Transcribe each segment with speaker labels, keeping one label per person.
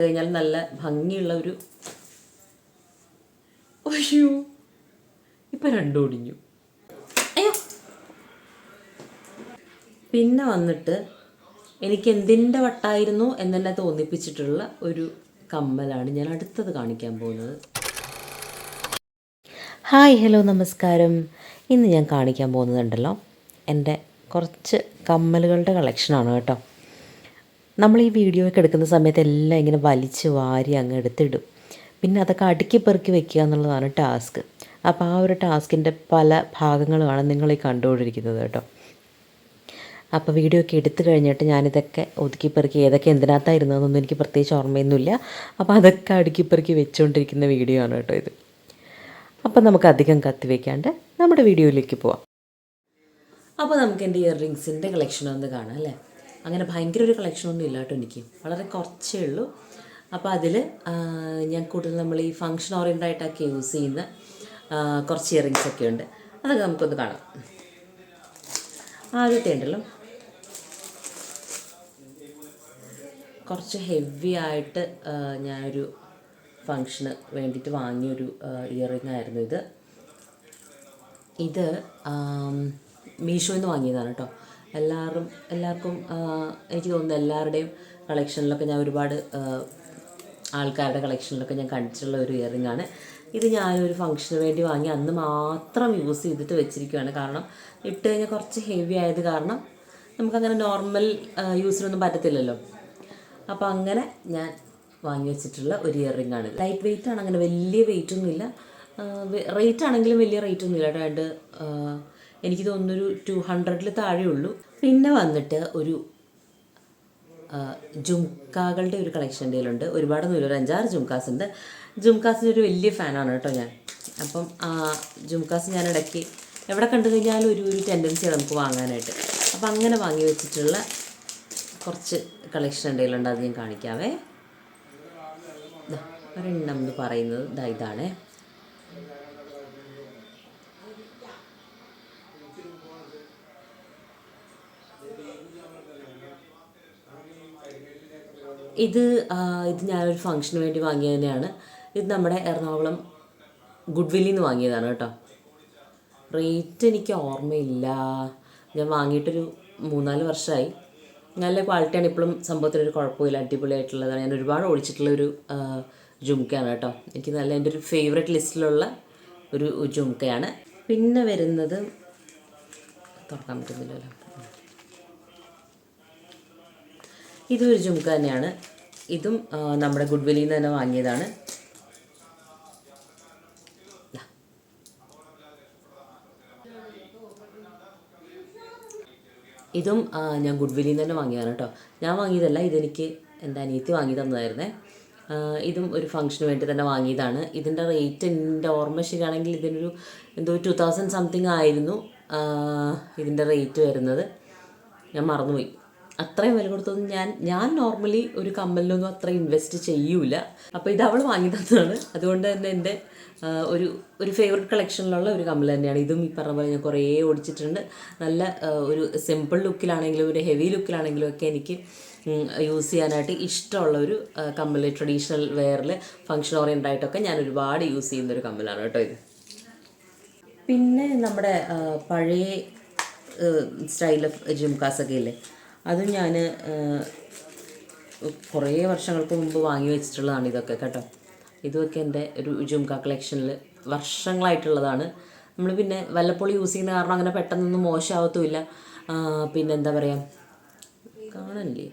Speaker 1: കഴിഞ്ഞാൽ നല്ല ഭംഗിയുള്ള ഒരു അയ്യോ ഇപ്പൊ രണ്ടും ഒടിഞ്ഞു. അയ്യോ. പിന്നെ വന്നിട്ട് എനിക്ക് എന്തിന്റെ വട്ടായിരുന്നു എന്നെ തോന്നിപ്പിച്ചിട്ടുള്ള ഒരു കമ്മലാണ് ഞാൻ അടുത്തത് കാണിക്കാൻ പോകുന്നത്. ഹായ് ഹലോ നമസ്കാരം. ഇന്ന് ഞാൻ കാണിക്കാൻ പോകുന്നതുണ്ടല്ലോ എന്റെ കുറച്ച് കമ്മലുകളുടെ കളക്ഷനാണ് കേട്ടോ. നമ്മൾ ഈ വീഡിയോ ഒക്കെ എടുക്കുന്ന സമയത്ത് എല്ലാം ഇങ്ങനെ വലിച്ച് വാരി അങ്ങ് എടുത്തിടും. പിന്നെ അതൊക്കെ അടുക്കി പെറുക്കി വെക്കുക എന്നുള്ളതാണ് ടാസ്ക് അപ്പോൾ ആ ഒരു ടാസ്കിന്റെ പല ഭാഗങ്ങളുമാണ് നിങ്ങൾ ഈ കണ്ടുകൊണ്ടിരിക്കുന്നത് കേട്ടോ. അപ്പോൾ വീഡിയോ ഒക്കെ എടുത്തു കഴിഞ്ഞിട്ട് ഞാനിതൊക്കെ ഒതുക്കി പെറുക്കി ഏതൊക്കെ എന്തിനകത്തായിരുന്നതെന്നൊന്നും എനിക്ക് പ്രത്യേകിച്ച് ഓർമ്മയൊന്നുമില്ല. അപ്പോൾ അതൊക്കെ അടുക്കി പെറുക്കി വെച്ചുകൊണ്ടിരിക്കുന്ന വീഡിയോ ആണ് കേട്ടോ ഇത്. അപ്പോൾ നമുക്ക് അധികം കത്തി വയ്ക്കാണ്ട് നമ്മുടെ വീഡിയോയിലേക്ക് പോവാം. അപ്പോൾ നമുക്ക് എന്റെ ഇയർ റിങ്സിന്റെ കളക്ഷൻ ഒന്ന് കാണാം അല്ലേ? അങ്ങനെ ഭയങ്കര ഒരു കളക്ഷനൊന്നും ഇല്ല കേട്ടോ എനിക്ക്. വളരെ കുറച്ചേ ഉള്ളൂ. അപ്പോൾ അതിൽ ഞാൻ കൂടുതൽ നമ്മൾ ഈ ഫങ്ഷൻ ഓറിയന്റായിട്ടൊക്കെ യൂസ് ചെയ്യുന്ന കുറച്ച് ഇയറിങ്സ് ഒക്കെ ഉണ്ട്. അതൊക്കെ നമുക്കൊന്ന് കാണാം. ആദ്യത്തെ ഉണ്ടല്ലോ. കുറച്ച് ഹെവി ആയിട്ട് ഞാനൊരു ഫങ്ഷന് വേണ്ടിയിട്ട് വാങ്ങിയൊരു ഇയറിംഗ് ആയിരുന്നു ഇത്. ഇത് മീഷോയിൽ നിന്ന് വാങ്ങിയതാണ് കേട്ടോ എല്ലാവരും എല്ലാവർക്കും എനിക്ക് തോന്നുന്നു എല്ലാവരുടെയും കളക്ഷനിലൊക്കെ ഞാൻ ഒരുപാട് ആൾക്കാരുടെ കളക്ഷനിലൊക്കെ ഞാൻ കണ്ടിട്ടുള്ള ഒരു ഇയറിംഗ് ആണ്. ഇത് ഒരു ഫംഗ്ഷന് വേണ്ടി വാങ്ങി അന്ന് മാത്രം യൂസ് ചെയ്തിട്ട് വെച്ചിരിക്കുകയാണ് കാരണം ഇട്ട് കഴിഞ്ഞാൽ കുറച്ച് ഹെവി ആയത് കാരണം നമുക്കങ്ങനെ നോർമൽ യൂസിനൊന്നും പറ്റത്തില്ലല്ലോ. അപ്പോൾ അങ്ങനെ ഞാൻ വാങ്ങി വെച്ചിട്ടുള്ള ഒരു ഇയറിംഗ് ആണ് ലൈറ്റ് വെയിറ്റ് ആണ് അങ്ങനെ വലിയ വെയിറ്റ് ഒന്നുമില്ല. റേറ്റ് ആണെങ്കിലും വലിയ റേറ്റ് ഒന്നുമില്ല. രണ്ട് എനിക്ക് തോന്നുന്നൊരു ടു ഹൺഡ്രഡിൽ താഴെ ഉള്ളൂ. പിന്നെ വന്നിട്ട് ഒരു ജുംക്കാകളുടെ ഒരു കളക്ഷൻ എന്റെ ഒരുപാട് ഒരുപാടൊന്നുമില്ല ഒരു അഞ്ചാറ് ജുംകാസ് ഉണ്ട്. ജുംക്കാസിന്റെ ഒരു വലിയ ഫാനാണ് കേട്ടോ ഞാൻ. അപ്പം ആ ജുംക്കാസ് ഞാൻ ഇടയ്ക്ക് എവിടെ കണ്ടു കഴിഞ്ഞാലും ഒരു ഒരു ടെൻഡൻസിയാണ് നമുക്ക് വാങ്ങാനായിട്ട്. അപ്പം അങ്ങനെ വാങ്ങി വെച്ചിട്ടുള്ള കുറച്ച് കളക്ഷൻ എന്തെങ്കിലുണ്ട് അത് ഞാൻ കാണിക്കാവേ. ഒരെണ്ണം എന്ന് പറയുന്നത് ഇതാണേ. ഇത് ഇത് ഞാനൊരു ഫംഗ്ഷന് വേണ്ടി വാങ്ങിയത് തന്നെയാണ്. ഇത് നമ്മുടെ എറണാകുളം ഗുഡ് വില്ലിൽ നിന്ന് വാങ്ങിയതാണ് കേട്ടോ. റേറ്റ് എനിക്ക് ഓർമ്മയില്ല. ഞാൻ വാങ്ങിയിട്ടൊരു മൂന്നാൽ വർഷമായി നല്ല ക്വാളിറ്റിയാണ് ഇപ്പോഴും സംഭവത്തിനൊരു കുഴപ്പമില്ല. അടിപൊളിയായിട്ടുള്ളതാണ്. ഞാൻ ഒരുപാട് ഓടിച്ചിട്ടുള്ള ഒരു ജുംക്കയാണ് കേട്ടോ. എനിക്ക് നല്ല എന്റെ ഒരു ഫേവറേറ്റ് ലിസ്റ്റിലുള്ള ഒരു ജുംക്കയാണ്. പിന്നെ വരുന്നത് തുറക്കാൻ പറ്റുന്നില്ലല്ലോ. ഇതൊരു ജുംക്ക തന്നെയാണ്. ഇതും നമ്മുടെ ഗുഡ് വില്ലിൽ നിന്ന് തന്നെ വാങ്ങിയതാണ്. ഇതും ഞാൻ ഗുഡ് വില്ലിൽ നിന്ന് തന്നെ വാങ്ങിയതാണ് കേട്ടോ ഞാൻ വാങ്ങിയതല്ല ഇതെനിക്ക് എന്റെ അനിയത്തി വാങ്ങി തന്നതായിരുന്നേ. ഇതും ഒരു ഫംഗ്ഷന് വേണ്ടി തന്നെ വാങ്ങിയതാണ്. ഇതിന്റെ റേറ്റ് എന്റെ ഓർമ്മ ശരിയാണെങ്കിൽ ഇതിനൊരു എന്തോ ടു തൗസൻഡ് സംതിങ് ആയിരുന്നു ഇതിന്റെ റേറ്റ് വരുന്നത്. ഞാൻ മറന്നുപോയി. അത്രയും വില കൊടുത്തൊന്നും ഞാൻ ഞാൻ നോർമലി ഒരു കമ്മലിനൊന്നും അത്ര ഇൻവെസ്റ്റ് ചെയ്യൂല. അപ്പോൾ ഇത് അവൾ വാങ്ങി തന്നതാണ് അതുകൊണ്ട് തന്നെ എന്റെ ഒരു ഒരു ഫേവററ്റ് കളക്ഷനിലുള്ള ഒരു കമ്മൽ തന്നെയാണ്. ഇതും ഈ പറഞ്ഞ പോലെ ഞാൻ കുറേ ഓടിച്ചിട്ടുണ്ട്. നല്ല ഒരു സിമ്പിൾ ലുക്കിലാണെങ്കിലും ഒരു ഹെവി ലുക്കിലാണെങ്കിലും ഒക്കെ എനിക്ക് യൂസ് ചെയ്യാനായിട്ട് ഇഷ്ടമുള്ള ഒരു കമ്മൽ ട്രഡീഷണൽ വെയറിൽ ഫങ്ഷൻ ഓറിയന്റ് ആയിട്ടൊക്കെ ഞാൻ ഒരുപാട് യൂസ് ചെയ്യുന്ന ഒരു കമ്മലാണ് കേട്ടോ ഇത്. പിന്നെ നമ്മുടെ പഴയ സ്റ്റൈൽ ഓഫ് ജിംകാസൊക്കെ ഇല്ലേ? അതും ഞാൻ കുറേ വർഷങ്ങൾക്ക് മുമ്പ് വാങ്ങി വെച്ചിട്ടുള്ളതാണ് ഇതൊക്കെ കേട്ടോ. ഇതൊക്കെ എന്റെ ഒരു ജുംക കളക്ഷനിൽ വർഷങ്ങളായിട്ടുള്ളതാണ്. നമ്മൾ പിന്നെ വല്ലപ്പോഴും യൂസ് ചെയ്യുന്ന കാരണം അങ്ങനെ പെട്ടെന്നൊന്നും മോശമാവത്തുമില്ല. പിന്നെ എന്താ പറയുക കാണല്ലേ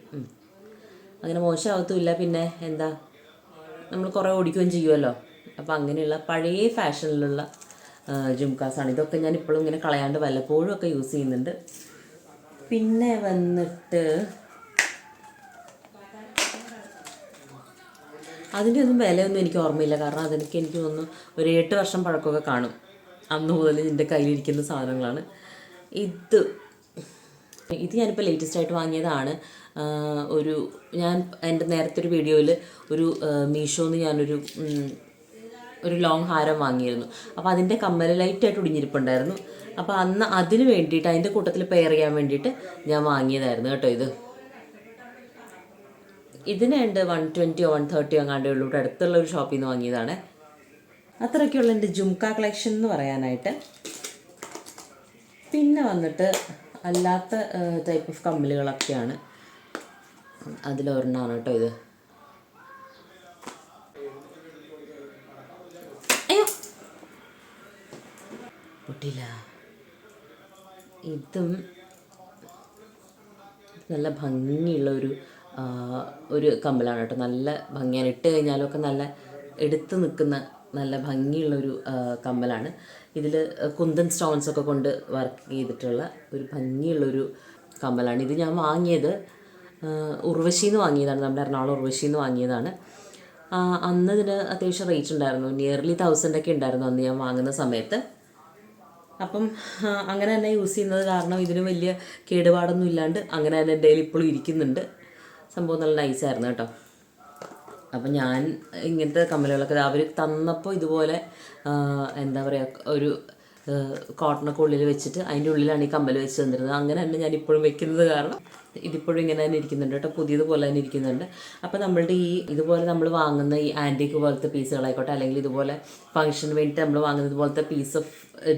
Speaker 1: അങ്ങനെ മോശമാവത്തുമില്ല. പിന്നെ എന്താ? നമ്മൾ കുറേ ഓടിക്കുകയും ചെയ്യുമല്ലോ അപ്പോൾ അങ്ങനെയുള്ള പഴയ ഫാഷനിലുള്ള ജുംകാസാണ്. ഇതൊക്കെ ഞാൻ ഇപ്പോഴും ഇങ്ങനെ കളയാണ്ട് വല്ലപ്പോഴും ഒക്കെ യൂസ് ചെയ്യുന്നുണ്ട്. പിന്നെ വന്നിട്ട് അതിന്റെ ഒന്നും വിലയൊന്നും എനിക്ക് ഓർമ്മയില്ല. കാരണം അതെനിക്ക് എനിക്ക് തോന്നുന്നു ഒരു എട്ട് വർഷം പഴക്കമൊക്കെ കാണും. അന്ന് മുതൽ എന്റെ കയ്യിലിരിക്കുന്ന സാധനങ്ങളാണ്. ഇത് ഇത് ഞാനിപ്പോൾ ലേറ്റസ്റ്റ് ആയിട്ട് വാങ്ങിയതാണ്. ഒരു ഞാൻ എന്റെ നേരത്തെ ഒരു വീഡിയോയിൽ ഒരു മീഷോന്ന് ഞാനൊരു ഒരു ലോങ് ഹാരം വാങ്ങിയിരുന്നു. അപ്പോൾ അതിന്റെ കമ്മൽ ലൈറ്റായിട്ട് ഒടിഞ്ഞിരിപ്പുണ്ടായിരുന്നു. അപ്പോൾ അന്ന് അതിന് വേണ്ടിയിട്ട് അതിന്റെ കൂട്ടത്തിൽ പെയർ ചെയ്യാൻ വേണ്ടിയിട്ട് ഞാൻ വാങ്ങിയതായിരുന്നു കേട്ടോ ഇത്. ഇതിനുണ്ട് വൺ ട്വന്റിയോ വൺ തേർട്ടിയോ അങ്ങാണ്ടേ ഉള്ളൂ. ഇവിടെ അടുത്തുള്ള ഒരു ഷോപ്പിൽ നിന്ന് വാങ്ങിയതാണ്. അത്രയ്ക്കുള്ള എന്റെ ജുംക്ക കളക്ഷൻ എന്ന് പറയാനായിട്ട്. പിന്നെ വന്നിട്ട് അല്ലാത്ത ടൈപ്പ് ഓഫ് കമ്മലുകളൊക്കെയാണ്. അതിലൊരെണ്ണമാണ് കേട്ടോ ഇത്. പൊട്ടില്ല. ഇതും നല്ല ഭംഗിയുള്ള ഒരു ഒരു കമ്മലാണ് കേട്ടോ. നല്ല ഭംഗിയാണ്. ഇട്ട് കഴിഞ്ഞാലൊക്കെ നല്ല എടുത്ത് നിൽക്കുന്ന നല്ല ഭംഗിയുള്ള ഒരു കമ്മലാണ് ഇതിൽ കുന്തൻ സ്റ്റോൺസ് ഒക്കെ കൊണ്ട് വർക്ക് ചെയ്തിട്ടുള്ള ഒരു ഭംഗിയുള്ളൊരു കമ്മലാണ് ഇത് ഞാൻ വാങ്ങിയത് ഉർവശിന്ന് വാങ്ങിയതാണ്. നമ്മുടെ എറണാകുളം ഉർവശിന്ന് വാങ്ങിയതാണ്. അന്ന് ഇതിന് അത്യാവശ്യം റേറ്റ് ഉണ്ടായിരുന്നു. നിയർലി തൗസൻഡ് ഒക്കെ ഉണ്ടായിരുന്നു അന്ന് ഞാൻ വാങ്ങുന്ന സമയത്ത്. അപ്പം അങ്ങനെ തന്നെ യൂസ് ചെയ്യുന്നത് കാരണം ഇതിന് വലിയ കേടുപാടൊന്നും ഇല്ലാണ്ട് അങ്ങനെ തന്നെ എന്റെ ഇപ്പോഴും ഇരിക്കുന്നുണ്ട്. സംഭവം നല്ല നൈസായിരുന്നു കേട്ടോ. അപ്പം ഞാൻ ഇങ്ങനത്തെ കമ്മലുകളൊക്കെ അവർ തന്നപ്പോൾ ഇതുപോലെ എന്താ പറയുക ഒരു കോട്ടണൊക്കെ ഉള്ളിൽ വെച്ചിട്ട് അതിന്റെ ഉള്ളിലാണ് ഈ കമ്മൽ വെച്ച് തന്നിരുന്നത്. അങ്ങനെ തന്നെ ഞാൻ ഇപ്പോഴും വെക്കുന്നത് കാരണം ഇതിപ്പോഴും ഇങ്ങനെ തന്നെ ഇരിക്കുന്നുണ്ട് കേട്ടോ. പുതിയതുപോലെ തന്നെ ഇരിക്കുന്നുണ്ട്. അപ്പോൾ നമ്മളുടെ ഈ ഇതുപോലെ നമ്മൾ വാങ്ങുന്ന ഈ ആന്റിക്ക് പോലത്തെ പീസുകളായിക്കോട്ടെ അല്ലെങ്കിൽ ഇതുപോലെ ഫംഗ്ഷന് വേണ്ടിയിട്ട് നമ്മൾ വാങ്ങുന്ന ഇതുപോലത്തെ പീസ് ഓഫ്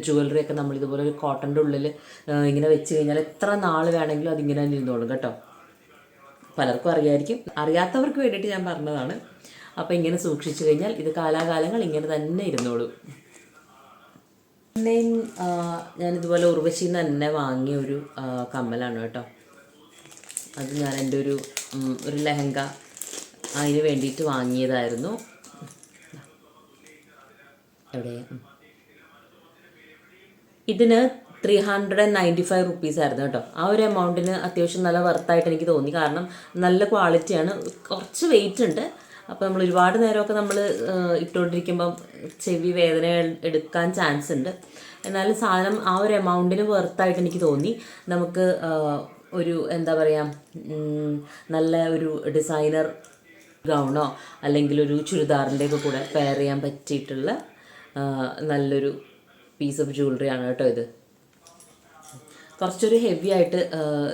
Speaker 1: ജുവലറി ഒക്കെ നമ്മൾ ഇതുപോലെ ഒരു കോട്ടന്റെ ഉള്ളിൽ ഇങ്ങനെ വെച്ച് കഴിഞ്ഞാൽ എത്ര നാൾ വേണമെങ്കിലും അതിങ്ങനെ തന്നെ ഇരുന്നോളും കേട്ടോ. പലർക്കും അറിയായിരിക്കും. അറിയാത്തവർക്ക് വേണ്ടിയിട്ട് ഞാൻ പറഞ്ഞതാണ്. അപ്പോൾ ഇങ്ങനെ സൂക്ഷിച്ചു കഴിഞ്ഞാൽ ഇത് കാലാകാലങ്ങൾ ഇങ്ങനെ തന്നെ ഇരുന്നോളൂ. ആ, ഞാനിതുപോലെ ഉർവശിയിൽ നിന്ന് തന്നെ വാങ്ങിയ ഒരു കമ്മലാണ് കേട്ടോ. അത് ഞാൻ എന്റെ ഒരു ഒരു ലെഹങ്ക അതിന് വേണ്ടിയിട്ട് വാങ്ങിയതായിരുന്നു. എവിടെ. ഇതിന് three hundred and ninety five rupees ആയിരുന്നു കേട്ടോ. ആ ഒരു എമൗണ്ടിന് അത്യാവശ്യം നല്ല വർത്തായിട്ട് എനിക്ക് തോന്നി. കാരണം നല്ല ക്വാളിറ്റിയാണ് കുറച്ച് വെയിറ്റ് ഉണ്ട്. അപ്പോൾ നമ്മൾ ഒരുപാട് നേരമൊക്കെ നമ്മൾ ഇട്ടുകൊണ്ടിരിക്കുമ്പം ചെവി വേദന എടുക്കാൻ ചാൻസ് ഉണ്ട്. എന്നാലും സാധനം ആ ഒരു എമൗണ്ടിന് വെർത്തായിട്ട് എനിക്ക് തോന്നി. നമുക്ക് ഒരു എന്താ പറയുക നല്ല ഒരു ഡിസൈനർ ഗൗണോ അല്ലെങ്കിൽ ഒരു ചുരിദാറിന്റെ ഒക്കെ കൂടെ പെയർ ചെയ്യാൻ പറ്റിയിട്ടുള്ള നല്ലൊരു പീസ് ഓഫ് ജ്വല്ലറി ആണ് കേട്ടോ ഇത്. കുറച്ചൊരു ഹെവി ആയിട്ട്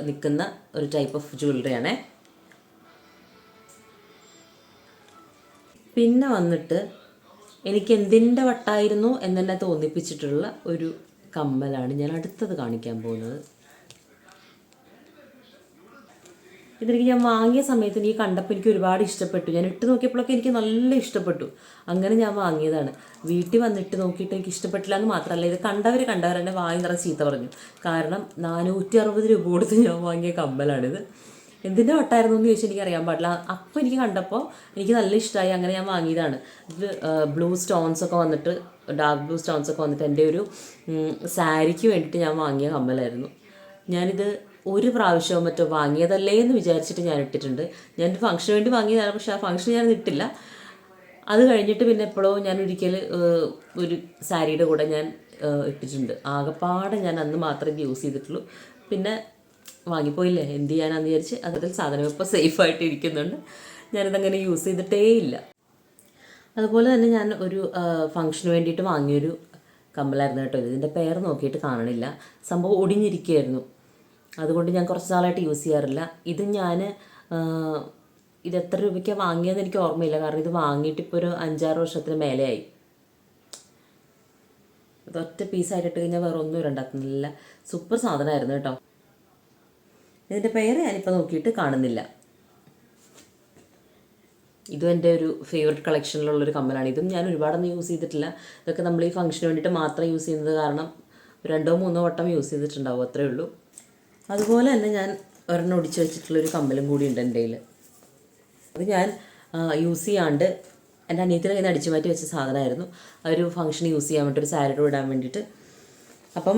Speaker 1: നിൽക്കുന്ന ഒരു ടൈപ്പ് ഓഫ് ജ്വല്ലറി ആണേ. പിന്നെ വന്നിട്ട് എനിക്ക് എന്തിന്റെ വട്ടായിരുന്നു എന്നെ തോന്നിപ്പിച്ചിട്ടുള്ള ഒരു കമ്മലാണ് ഞാൻ അടുത്തത് കാണിക്കാൻ പോകുന്നത്. ഇതെനിക്ക് ഞാൻ വാങ്ങിയ സമയത്ത് എനിക്ക് കണ്ടപ്പോൾ എനിക്ക് ഒരുപാട് ഇഷ്ടപ്പെട്ടു. ഞാൻ ഇട്ട് നോക്കിയപ്പോഴൊക്കെ എനിക്ക് നല്ല ഇഷ്ടപ്പെട്ടു. അങ്ങനെ ഞാൻ വാങ്ങിയതാണ്. വീട്ടിൽ വന്നിട്ട് നോക്കിയിട്ട് എനിക്ക് ഇഷ്ടപ്പെട്ടില്ല എന്ന് മാത്രമല്ല ഇത് കണ്ടവർ കണ്ടവർ എന്നെ വാങ്ങി നിറ ചീത്ത പറഞ്ഞു. കാരണം നാനൂറ്റി അറുപത് രൂപ കൊടുത്ത് ഞാൻ വാങ്ങിയ കമ്മലാണിത്. എന്തിന്റെ വട്ടായിരുന്നു എന്ന് ചോദിച്ചാൽ എനിക്ക് അറിയാൻ പാടില്ല. അപ്പോൾ എനിക്ക് കണ്ടപ്പോൾ എനിക്ക് നല്ല ഇഷ്ടമായി അങ്ങനെ ഞാൻ വാങ്ങിയതാണ്. ഇത് ബ്ലൂ സ്റ്റോൺസ് ഒക്കെ വന്നിട്ട് ഡാർക്ക് ബ്ലൂ സ്റ്റോൺസ് ഒക്കെ വന്നിട്ട് എന്റെ ഒരു സാരിക്ക് വേണ്ടിയിട്ട് ഞാൻ വാങ്ങിയ കമ്മലായിരുന്നു. ഞാനിത് ഒരു പ്രാവശ്യവും മറ്റോ വാങ്ങിയതല്ലേ എന്ന് വിചാരിച്ചിട്ട് ഞാൻ ഇട്ടിട്ടുണ്ട്. ഞാൻ ഫംഗ്ഷന് വേണ്ടി വാങ്ങിയതാണ് പക്ഷേ ആ ഫംഗ്ഷൻ ഞാൻ ഇട്ടില്ല. അത് കഴിഞ്ഞിട്ട് പിന്നെ എപ്പോഴോ ഞാൻ ഒരിക്കൽ ഒരു സാരിയുടെ കൂടെ ഞാൻ ഇട്ടിട്ടുണ്ട്. ആകെപ്പാടെ ഞാൻ അന്ന് മാത്രമേ യൂസ് ചെയ്തിട്ടുള്ളൂ. പിന്നെ വാങ്ങിപ്പോയില്ലേ? എന്ത് ചെയ്യാനാന്ന് വിചാരിച്ച് അതിൽ സാധനം ഇപ്പോൾ സേഫായിട്ട് ഇരിക്കുന്നുണ്ട്. ഞാനിതങ്ങനെ യൂസ് ചെയ്തിട്ടേ ഇല്ല അതുപോലെ തന്നെ ഞാൻ ഒരു ഫംഗ്ഷന് വേണ്ടിയിട്ട് വാങ്ങിയൊരു കമ്മലായിരുന്നു കേട്ടോ ഇത്. ഇതിന്റെ പേര് നോക്കിയിട്ട് കാണണില്ല. സംഭവം ഒടിഞ്ഞിരിക്കുകയായിരുന്നു. അതുകൊണ്ട് ഞാൻ കുറച്ച് നാളായിട്ട് യൂസ് ചെയ്യാറില്ല. ഇത് ഞാൻ ഇത് എത്ര രൂപയ്ക്കാണ് വാങ്ങിയതെന്ന് എനിക്ക് ഓർമ്മയില്ല. കാരണം ഇത് വാങ്ങിയിട്ട് ഇപ്പോൾ ഒരു അഞ്ചാറ് വർഷത്തിന് മേലെയായി. ഇത് ഒറ്റ പീസായിട്ട് ഇട്ട് കഴിഞ്ഞാൽ വേറെ ഒന്നും രണ്ടാക്കുന്നില്ല സൂപ്പർ സാധനമായിരുന്നു കേട്ടോ. ഇതിന്റെ പേര് ഞാനിപ്പോൾ നോക്കിയിട്ട് കാണുന്നില്ല. ഇതും എന്റെ ഒരു ഫേവററ്റ് കളക്ഷനിലുള്ളൊരു കമ്മലാണ്. ഇതും ഞാൻ ഒരുപാടൊന്നും യൂസ് ചെയ്തിട്ടില്ല. ഇതൊക്കെ നമ്മൾ ഈ ഫംഗ്ഷന് വേണ്ടിയിട്ട് മാത്രം യൂസ് ചെയ്യുന്നത് കാരണം രണ്ടോ മൂന്നോ വട്ടം യൂസ് ചെയ്തിട്ടുണ്ടാവും അത്രേ ഉള്ളൂ. അതുപോലെ തന്നെ ഞാൻ ഒരെണ്ണം ഒടിച്ചു വെച്ചിട്ടുള്ളൊരു കമ്മലും കൂടി ഉണ്ട് എന്റെ അത് ഞാൻ യൂസ് ചെയ്യാണ്ട് എന്റെ അനിയത്തിന്റെ നിന്ന് അടിച്ചു മാറ്റി വെച്ച സാധനമായിരുന്നു. ഒരു ഫംഗ്ഷൻ യൂസ് ചെയ്യാൻ വേണ്ടി ഒരു സാരിയുടെ ഇടാൻ വേണ്ടിയിട്ട്. അപ്പം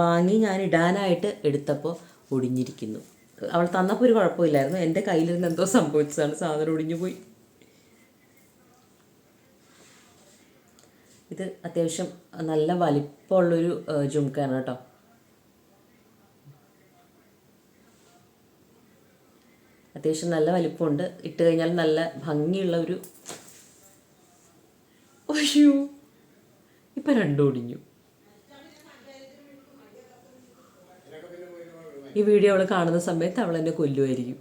Speaker 1: വാങ്ങി ഞാൻ ഇടാനായിട്ട് എടുത്തപ്പോൾ ഒടിഞ്ഞിരിക്കുന്നു. അവൾ തന്നപ്പോൾ ഒരു കുഴപ്പമില്ലായിരുന്നു. എന്റെ കയ്യിലിരുന്ന് എന്തോ സംഭവിച്ചതാണ്. സാധനം ഒടിഞ്ഞു പോയി. ഇത് അത്യാവശ്യം നല്ല വലിപ്പമുള്ളൊരു ജുംക്കാണ് കേട്ടോ. അത്യാവശ്യം നല്ല വലിപ്പമുണ്ട്. ഇട്ട് കഴിഞ്ഞാൽ നല്ല ഭംഗിയുള്ള ഒരു അയ്യോ. ഇപ്പം രണ്ടും ഒടിഞ്ഞു. ഈ വീഡിയോ അവൾ കാണുന്ന സമയത്ത് അവൾ എന്നെ കൊല്ലുമായിരിക്കും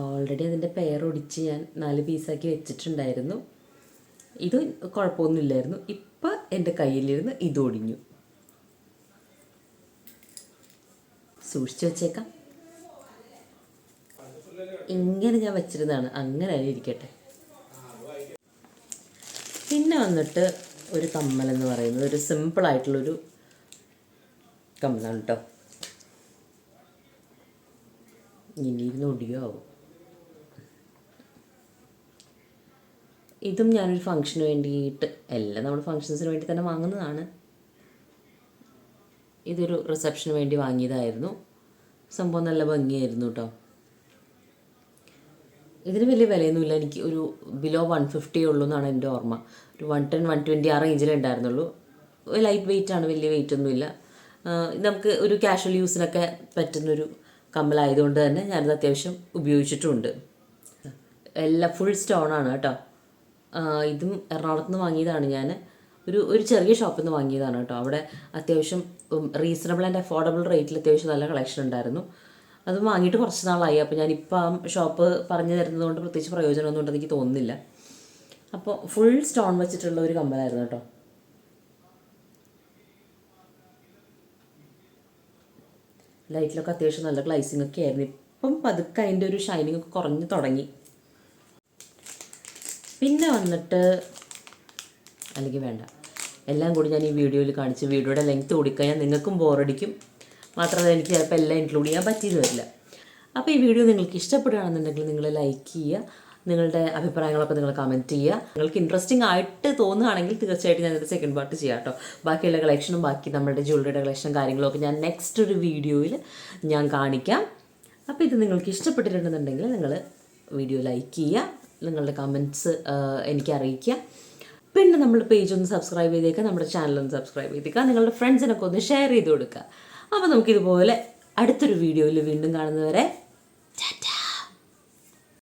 Speaker 1: ഓൾറെഡി അതിന്റെ പെയറൊടിച്ച് ഞാൻ നാല് പീസാക്കി വെച്ചിട്ടുണ്ടായിരുന്നു. ഇത് കുഴപ്പമൊന്നുമില്ലായിരുന്നു ഇപ്പം എന്റെ കയ്യിലിരുന്ന് ഇത് ഒടിഞ്ഞു. സൂക്ഷിച്ചു വെച്ചേക്കാം. ഇങ്ങനെ ഞാൻ വെച്ചിരുന്നതാണ്. അങ്ങനെ ഇരിക്കട്ടെ പിന്നെ വന്നിട്ട് ഒരു കമ്മൽ എന്ന് പറയുന്നത് ഒരു സിമ്പിൾ ആയിട്ടുള്ളൊരു കമ്മലാണ് കേട്ടോ ഇനി ഇരുന്ന് ഒടിയോ ആവും. ഇതും ഞാനൊരു ഫംഗ്ഷന് വേണ്ടിയിട്ട് എല്ലാം നമ്മൾ ഫങ്ഷൻസിന് വേണ്ടി തന്നെ വാങ്ങുന്നതാണ്. ഇതൊരു റിസപ്ഷന് വേണ്ടി വാങ്ങിയതായിരുന്നു. സംഭവം നല്ല ഭംഗിയായിരുന്നു കേട്ടോ ഇതിന് വലിയ വിലയൊന്നുമില്ല. എനിക്ക് ഒരു ബിലോ വൺ ഫിഫ്റ്റി ഉള്ളൂ എന്നാണ് എന്റെ ഓർമ്മ. ഒരു വൺ ടെൻ വൺ ട്വന്റി ആ റേഞ്ചിലേ ഉണ്ടായിരുന്നുള്ളൂ ലൈറ്റ് വെയിറ്റ് ആണ് വലിയ വെയിറ്റ് ഒന്നുമില്ല. നമുക്ക് ഒരു കാഷ്വൽ യൂസിനൊക്കെ പറ്റുന്നൊരു കമ്മലായതുകൊണ്ട് തന്നെ ഞാനത് അത്യാവശ്യം ഉപയോഗിച്ചിട്ടുമുണ്ട് എല്ലാം ഫുൾ സ്റ്റോൺ ആണ് കേട്ടോ. ഇതും എറണാകുളത്ത് നിന്ന് വാങ്ങിയതാണ് ഞാൻ. ഒരു ഒരു ചെറിയ ഷോപ്പിൽ നിന്ന് വാങ്ങിയതാണ് കേട്ടോ. അവിടെ അത്യാവശ്യം റീസണബിൾ ആൻഡ് അഫോർഡബിൾ റേറ്റിൽ അത്യാവശ്യം നല്ല കളക്ഷൻ ഉണ്ടായിരുന്നു. അത് വാങ്ങിയിട്ട് കുറച്ച് നാളായി. അപ്പോൾ ഞാനിപ്പോൾ ആ ഷോപ്പ് പറഞ്ഞു തരുന്നതുകൊണ്ട് പ്രത്യേകിച്ച് പ്രയോജനമൊന്നും ഉണ്ടെന്ന് എനിക്ക് തോന്നുന്നില്ല. അപ്പോൾ ഫുൾ സ്റ്റോൺ വെച്ചിട്ടുള്ള ഒരു കമ്മലായിരുന്നു കേട്ടോ. ലൈറ്റിലൊക്കെ അത്യാവശ്യം നല്ല ഗ്ലൈസിങ് ഒക്കെ ആയിരുന്നു. ഇപ്പം പതുക്കെ അതിന്റെ ഒരു ഷൈനിങ് ഒക്കെ കുറഞ്ഞു തുടങ്ങി. പിന്നെ വന്നിട്ട് അല്ലെങ്കിൽ വേണ്ട. എല്ലാം കൂടി ഞാൻ ഈ വീഡിയോയിൽ കാണിച്ച് വീഡിയോയുടെ ലെങ്ത് കൂടിക്കഴിഞ്ഞാൽ നിങ്ങൾക്കും ബോറടിക്കും മാത്രമല്ല എനിക്ക് ചിലപ്പോൾ എല്ലാം ഇൻക്ലൂഡ് ചെയ്യാൻ പറ്റിയെന്ന് വരില്ല. അപ്പോൾ ഈ വീഡിയോ നിങ്ങൾക്ക് ഇഷ്ടപ്പെടുകയാണെന്നുണ്ടെങ്കിൽ നിങ്ങൾ ലൈക്ക് ചെയ്യുക. നിങ്ങളുടെ അഭിപ്രായങ്ങളൊക്കെ നിങ്ങൾ കമന്റ് ചെയ്യുക. നിങ്ങൾക്ക് ഇൻട്രസ്റ്റിംഗ് ആയിട്ട് തോന്നുകയാണെങ്കിൽ തീർച്ചയായിട്ടും ഞാനത് സെക്കൻഡ് പാർട്ട് ചെയ്യാം കേട്ടോ. ബാക്കിയുള്ള കളക്ഷനും ബാക്കി നമ്മുടെ ജ്വല്ലറിയുടെ കളക്ഷനും കാര്യങ്ങളൊക്കെ ഞാൻ നെക്സ്റ്റ് ഒരു വീഡിയോയിൽ ഞാൻ കാണിക്കാം. അപ്പോൾ ഇത് നിങ്ങൾക്ക് ഇഷ്ടപ്പെട്ടിട്ടുണ്ടെന്നുണ്ടെങ്കിൽ നിങ്ങൾ വീഡിയോ ലൈക്ക് ചെയ്യുക. നിങ്ങളുടെ കമന്റ്സ് എനിക്ക് അറിയിക്കുക. പിന്നെ നമ്മൾ പേജ് ഒന്ന് സബ്സ്ക്രൈബ് ചെയ്തേക്കുക. നമ്മുടെ ചാനൽ ഒന്ന് സബ്സ്ക്രൈബ് ചെയ്തേക്കുക. നിങ്ങളുടെ ഫ്രണ്ട്സിനൊക്കെ ഒന്ന് ഷെയർ ചെയ്ത് കൊടുക്കുക. അപ്പോൾ നമുക്കിതുപോലെ അടുത്തൊരു വീഡിയോയിൽ വീണ്ടും കാണുന്നവരെ